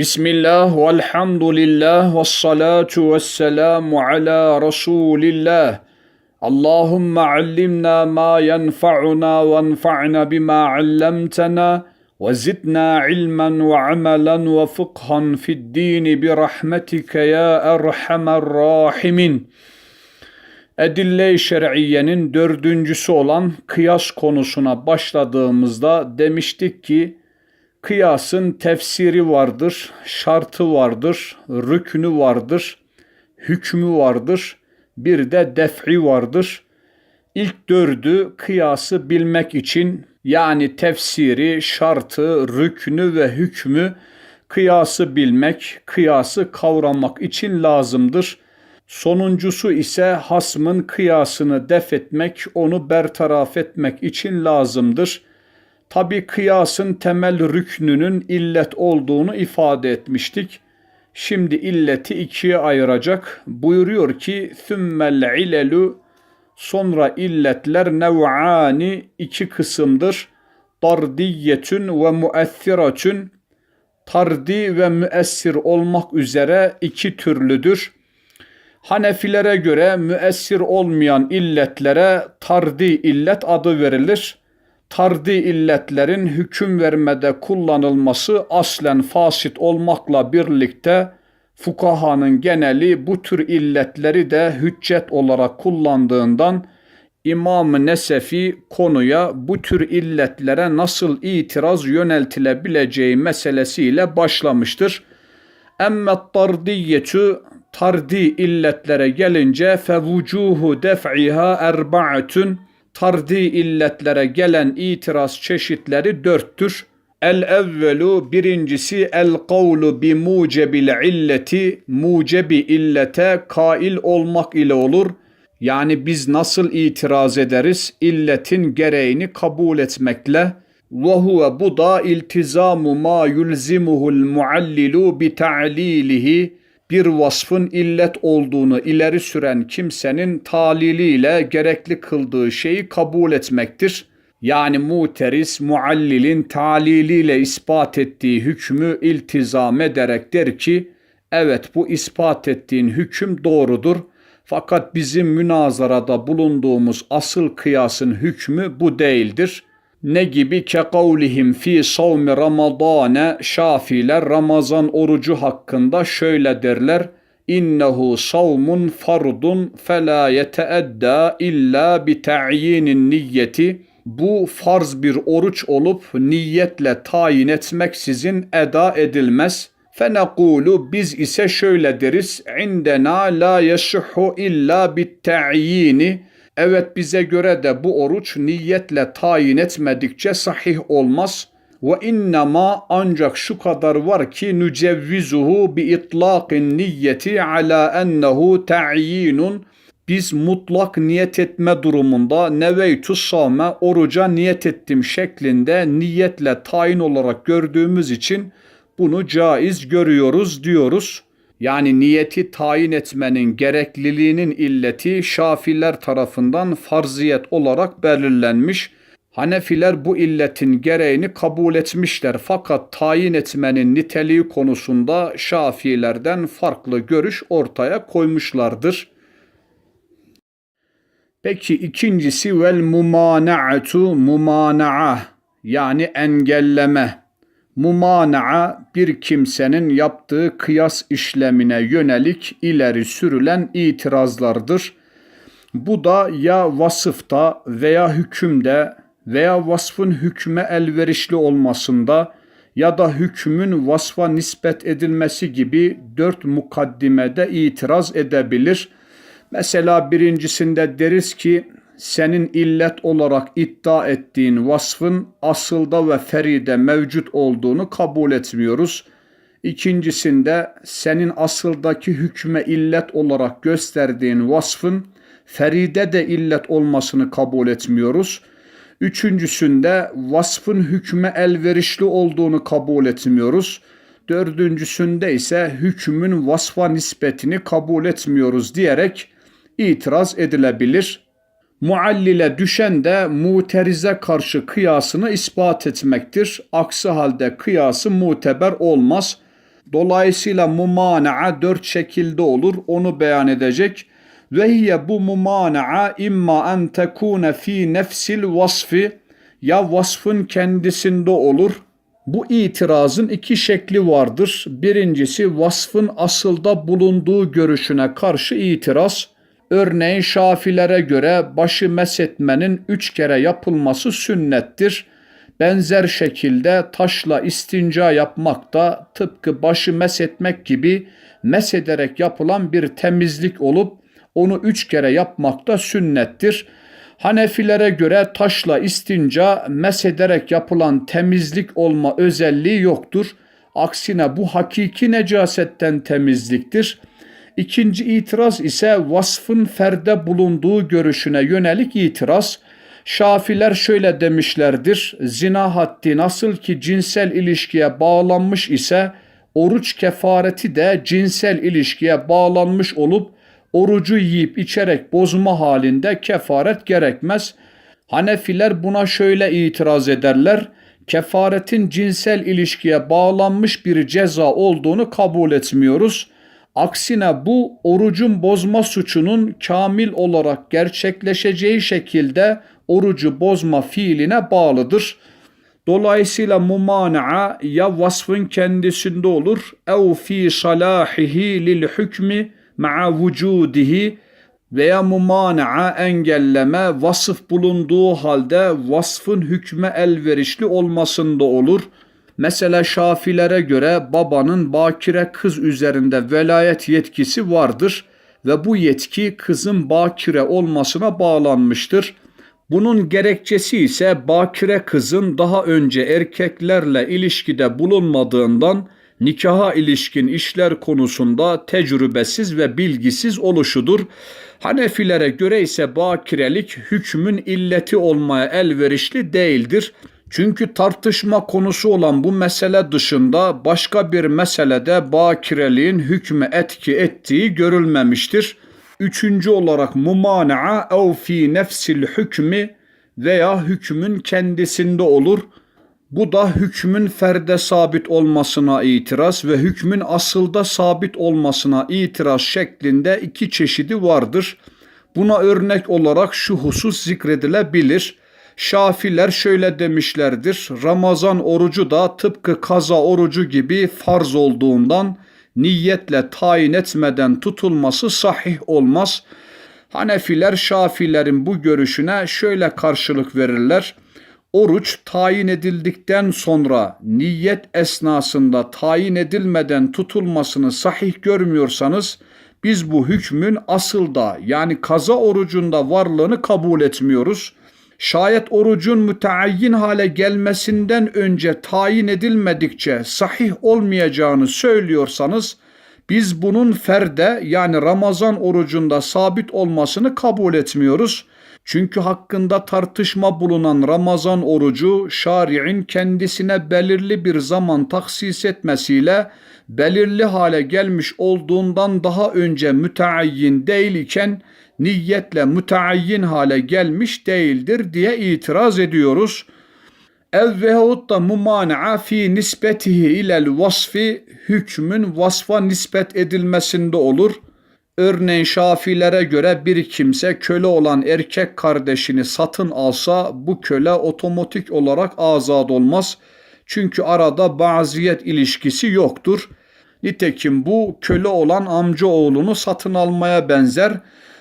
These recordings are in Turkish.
Bismillah velhamdülillah ve salatu ve selamu ala Resulillah. Allahümme allimna ma yenfa'una ve enfa'na bima allamtana ve zidna ilmen ve amelen ve fıkhan fid dini bi rahmetike ya erhamer rahimin. Edille-i şer'iyenin dördüncüsü olan kıyas konusuna başladığımızda demiştik ki kıyasın tefsiri vardır, şartı vardır, rüknü vardır, hükmü vardır, bir de def'i vardır. İlk dördü kıyası bilmek için yani tefsiri, şartı, rüknü ve hükmü kıyası bilmek, kıyası kavramak için lazımdır. Sonuncusu ise hasmın kıyasını def etmek, onu bertaraf etmek için lazımdır. Tabi kıyasın temel rüknünün illet olduğunu ifade etmiştik. Şimdi illeti ikiye ayıracak. Buyuruyor ki ثُمَّ ilelu Sonra illetler nev'ani iki kısımdır. Tardiyetün ve müessiratün tardi ve müessir olmak üzere iki türlüdür. Hanefilere göre müessir olmayan illetlere tardi illet adı verilir. Tardi illetlerin hüküm vermede kullanılması aslen fasit olmakla birlikte fukahanın geneli bu tür illetleri de hüccet olarak kullandığından İmam-ı Nesefi konuya bu tür illetlere nasıl itiraz yöneltilebileceği meselesiyle başlamıştır. Emme tardiyetu tardi illetlere gelince fevucuhu def'iha erba'atun tardi illetlere gelen itiraz çeşitleri dörttür. El evvelu birincisi el kavlu bi mucebil illeti mucebi illete kail olmak ile olur. Yani biz nasıl itiraz ederiz? İlletin gereğini kabul etmekle. Ve huve bu da iltizamu ma yulzimuhul muallilu bi ta'lilihi bir vasfın illet olduğunu ileri süren kimsenin taliliyle gerekli kıldığı şeyi kabul etmektir. Yani muteris muallilin taliliyle ispat ettiği hükmü iltizam ederek der ki evet bu ispat ettiğin hüküm doğrudur. Fakat bizim münazarada bulunduğumuz asıl kıyasın hükmü bu değildir. Ne gibi ke kavlihim fi savmi ramadane şafiler Ramazan orucu hakkında şöyle derler. İnnehu savmun fardun fela yeteedda illa bi ta'yinin niyeti. Bu farz bir oruç olup niyetle tayin etmeksizin eda edilmez. Fenekulu biz ise şöyle deriz. İndena la yesuhu illa bit ta'yini. Evet bize göre de bu oruç niyetle tayin etmedikçe sahih olmaz. Ve innema ancak şu kadar var ki nücevvizuhu bi itlaqin niyeti ala ennehu ta'yinun biz mutlak niyet etme durumunda neveytu savme oruca niyet ettim şeklinde niyetle tayin olarak gördüğümüz için bunu caiz görüyoruz diyoruz. Yani niyeti tayin etmenin gerekliliğinin illeti Şafiler tarafından farziyet olarak belirlenmiş. Hanefiler bu illetin gereğini kabul etmişler fakat tayin etmenin niteliği konusunda Şafilerden farklı görüş ortaya koymuşlardır. Peki ikincisi vel mumana'atu mumana'a yani engelleme. Mumana'a bir kimsenin yaptığı kıyas işlemine yönelik ileri sürülen itirazlardır. Bu da ya vasıfta veya hükümde veya vasfın hükme elverişli olmasında ya da hükmün vasfa nispet edilmesi gibi dört mukaddimede itiraz edebilir. Mesela birincisinde deriz ki senin illet olarak iddia ettiğin vasfın asılda ve feride mevcut olduğunu kabul etmiyoruz. İkincisinde senin asıldaki hükme illet olarak gösterdiğin vasfın feride de illet olmasını kabul etmiyoruz. Üçüncüsünde vasfın hükme elverişli olduğunu kabul etmiyoruz. Dördüncüsünde ise hükmün vasfa nispetini kabul etmiyoruz diyerek itiraz edilebilir. Muallile düşen de muterize karşı kıyasını ispat etmektir. Aksi halde kıyası muteber olmaz. Dolayısıyla mumana'a dört şekilde olur. Onu beyan edecek. Ve hiye bu mumana'a imma en tekune fi nefsil vasfi ya vasfın kendisinde olur. Bu itirazın iki şekli vardır. Birincisi vasfın asılda bulunduğu görüşüne karşı itiraz. Örneğin Şafilere göre başı mesetmenin üç kere yapılması sünnettir. Benzer şekilde taşla istinca yapmak da tıpkı başı mesetmek gibi mesederek yapılan bir temizlik olup onu üç kere yapmak da sünnettir. Hanefilere göre taşla istinca mesederek yapılan temizlik olma özelliği yoktur. Aksine bu hakiki necasetten temizliktir. İkinci itiraz ise vasfın ferde bulunduğu görüşüne yönelik itiraz. Şafiler şöyle demişlerdir. Zina haddi nasıl ki cinsel ilişkiye bağlanmış ise oruç kefareti de cinsel ilişkiye bağlanmış olup orucu yiyip içerek bozma halinde kefaret gerekmez. Hanefiler buna şöyle itiraz ederler. Kefaretin cinsel ilişkiye bağlanmış bir ceza olduğunu kabul etmiyoruz. Aksine bu orucun bozma suçunun kamil olarak gerçekleşeceği şekilde orucu bozma fiiline bağlıdır. Dolayısıyla mumana'a ya vasfın kendisinde olur ev fi salahihi lil hükmi ma'a vücudihi veya mumana'a engelleme vasıf bulunduğu halde vasfın hükme elverişli olmasında olur. Mesela Şafilere göre babanın bakire kız üzerinde velayet yetkisi vardır ve bu yetki kızın bakire olmasına bağlanmıştır. Bunun gerekçesi ise bakire kızın daha önce erkeklerle ilişkide bulunmadığından nikaha ilişkin işler konusunda tecrübesiz ve bilgisiz oluşudur. Hanefilere göre ise bakirelik hükmün illeti olmaya elverişli değildir. Çünkü tartışma konusu olan bu mesele dışında başka bir meselede bakireliğin hükmü etki ettiği görülmemiştir. Üçüncü olarak mumana'a ev fi nefsil hükmü veya hükmün kendisinde olur.'' Bu da hükmün ferde sabit olmasına itiraz ve hükmün asılda sabit olmasına itiraz şeklinde iki çeşidi vardır. Buna örnek olarak şu husus zikredilebilir. Şafiler şöyle demişlerdir. Ramazan orucu da tıpkı kaza orucu gibi farz olduğundan niyetle tayin etmeden tutulması sahih olmaz. Hanefiler Şafilerin bu görüşüne şöyle karşılık verirler. Oruç tayin edildikten sonra niyet esnasında tayin edilmeden tutulmasını sahih görmüyorsanız biz bu hükmün asılda yani kaza orucunda varlığını kabul etmiyoruz. Şayet orucun müteayyin hale gelmesinden önce tayin edilmedikçe sahih olmayacağını söylüyorsanız biz bunun ferde yani Ramazan orucunda sabit olmasını kabul etmiyoruz. Çünkü hakkında tartışma bulunan Ramazan orucu şari'in kendisine belirli bir zaman taksis etmesiyle belirli hale gelmiş olduğundan daha önce müteayyin değil iken niyetle müteayyin hale gelmiş değildir diye itiraz ediyoruz. Ev veyahut da mumana'a fi nispetihi ilel vasfi hükmün vasfa nispet edilmesinde olur.'' Örneğin Şafilere göre bir kimse köle olan erkek kardeşini satın alsa bu köle otomatik olarak azad olmaz. Çünkü arada baziyet ilişkisi yoktur. Nitekim bu köle olan amca oğlunu satın almaya benzer.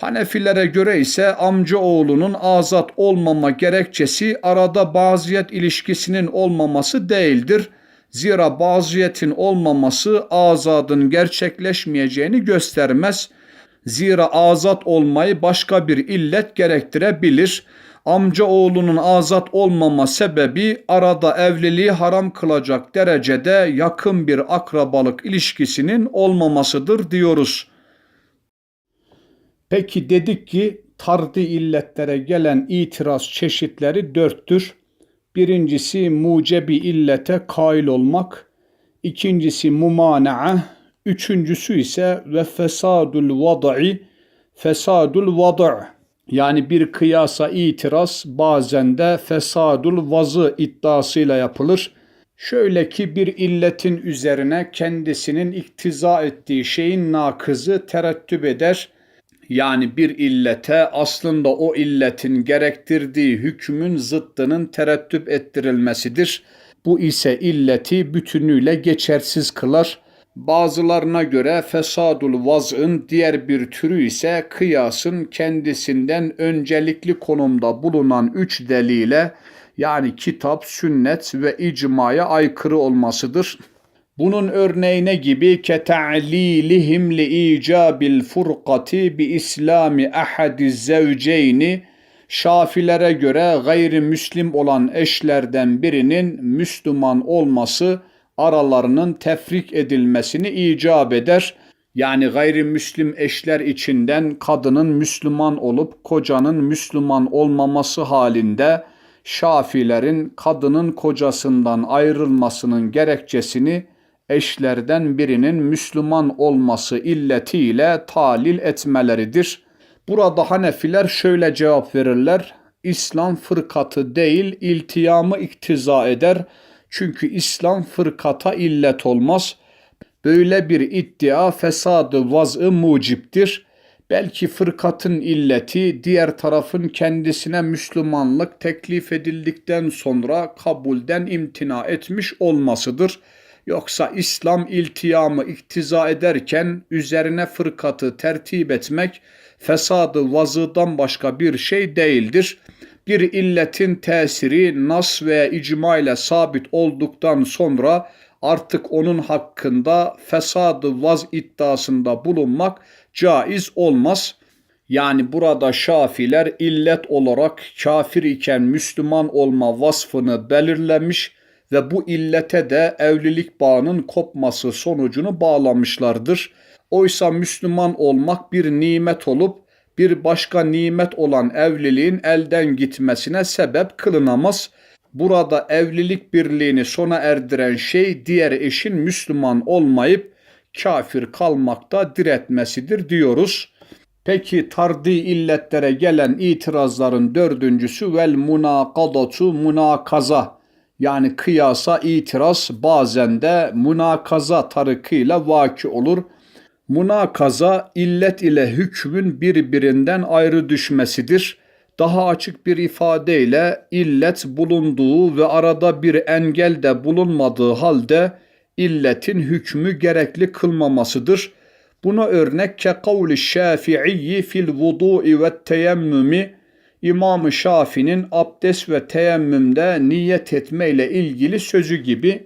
Hanefilere göre ise amca oğlunun azat olmama gerekçesi arada baziyet ilişkisinin olmaması değildir. Zira baziyetin olmaması azadın gerçekleşmeyeceğini göstermez.'' Zira azat olmayı başka bir illet gerektirebilir. Amca oğlunun azat olmama sebebi arada evliliği haram kılacak derecede yakın bir akrabalık ilişkisinin olmamasıdır diyoruz. Peki dedik ki tardi illetlere gelen itiraz çeşitleri dörttür. Birincisi mucebi illete kail olmak. İkincisi mumana'a, Üçüncüsü ise ve fesadul vad'i fesadul vada' yani bir kıyasa itiraz bazen de fesadul vazı iddiasıyla yapılır. Şöyle ki bir illetin üzerine kendisinin iktiza ettiği şeyin nakızı terettüp eder. Yani bir illete aslında o illetin gerektirdiği hükmün zıttının terettüp ettirilmesidir. Bu ise illeti bütünüyle geçersiz kılar. Bazılarına göre fesadul vaz'ın diğer bir türü ise kıyasın kendisinden öncelikli konumda bulunan üç delile yani kitap, sünnet ve icmaya aykırı olmasıdır. Bunun örneğine gibi keta'lilihim li icabil furqati bi islami ahadiz zevceyni Şafilere göre gayrimüslim olan eşlerden birinin Müslüman olması aralarının tefrik edilmesini icap eder. Yani gayrimüslim eşler içinden kadının Müslüman olup kocanın Müslüman olmaması halinde Şafilerin kadının kocasından ayrılmasının gerekçesini eşlerden birinin Müslüman olması illetiyle talil etmeleridir. Burada Hanefiler şöyle cevap verirler. İslam fırkatı değil iltiyamı iktiza eder. Çünkü İslam fırkata illet olmaz. Böyle bir iddia fesadı vaz'ı muciptir. Belki fırkatın illeti diğer tarafın kendisine Müslümanlık teklif edildikten sonra kabulden imtina etmiş olmasıdır. Yoksa İslam iltiyamı iktiza ederken üzerine fırkatı tertip etmek fesadı vazıdan başka bir şey değildir. Bir illetin tesiri nas veya icma ile sabit olduktan sonra artık onun hakkında fesadı vaz iddiasında bulunmak caiz olmaz. Yani burada Şafiler illet olarak kafir iken Müslüman olma vasfını belirlemiş ve bu illete de evlilik bağının kopması sonucunu bağlamışlardır. Oysa Müslüman olmak bir nimet olup bir başka nimet olan evliliğin elden gitmesine sebep kılınamaz. Burada evlilik birliğini sona erdiren şey diğer eşin Müslüman olmayıp kafir kalmakta diretmesidir diyoruz. Peki tardi illetlere gelen itirazların dördüncüsü vel munakadatu munakaza yani kıyasa itiraz bazen de munakaza tarikıyla vaki olur. Munakaza illet ile hükmün birbirinden ayrı düşmesidir. Daha açık bir ifadeyle illet bulunduğu ve arada bir engel de bulunmadığı halde illetin hükmü gerekli kılmamasıdır. Buna örnek ke kavli şafi'i fil vudu'i ve teyemmümi İmam-ı Şafi'nin abdest ve teyemmümde niyet etme ile ilgili sözü gibi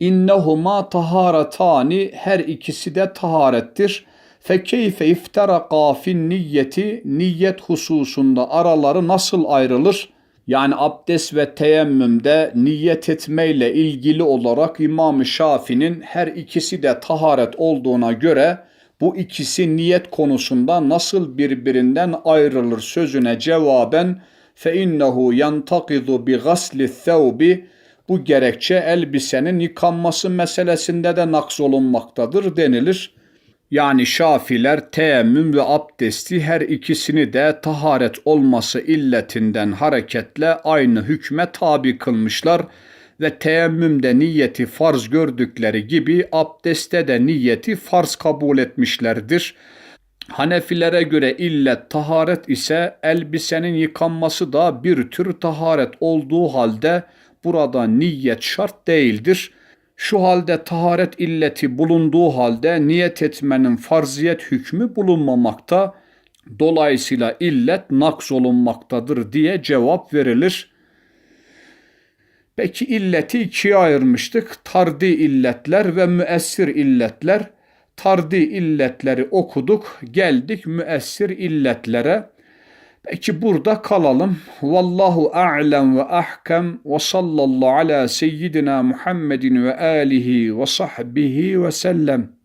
innehuma taharatani her ikisi de taharettir. Fe keyfe ifteraka fin niyeti niyet hususunda araları nasıl ayrılır? Yani abdest ve teyemmümde niyet etmeyle ilgili olarak İmam-ı Şafi'nin her ikisi de taharet olduğuna göre bu ikisi niyet konusunda nasıl birbirinden ayrılır sözüne cevaben fe innehu yantakidu bi gasli thawbi bu gerekçe elbisenin yıkanması meselesinde de naks olunmaktadır denilir. Yani Şafiler teyemmüm ve abdesti her ikisini de taharet olması illetinden hareketle aynı hükme tabi kılmışlar ve teyemmümde niyeti farz gördükleri gibi abdeste de niyeti farz kabul etmişlerdir. Hanefilere göre illet taharet ise elbisenin yıkanması da bir tür taharet olduğu halde burada niyet şart değildir. Şu halde taharet illeti bulunduğu halde niyet etmenin farziyet hükmü bulunmamakta. Dolayısıyla illet naks olunmaktadır diye cevap verilir. Peki illeti ikiye ayırmıştık. Tardi illetler ve müessir illetler. Tardi illetleri okuduk. Geldik müessir illetlere. Peki burada kalalım. Vallahu a'lem ve ahkem ve sallallahu ala seyyidina Muhammedin ve alihi ve sahbihi ve sellem.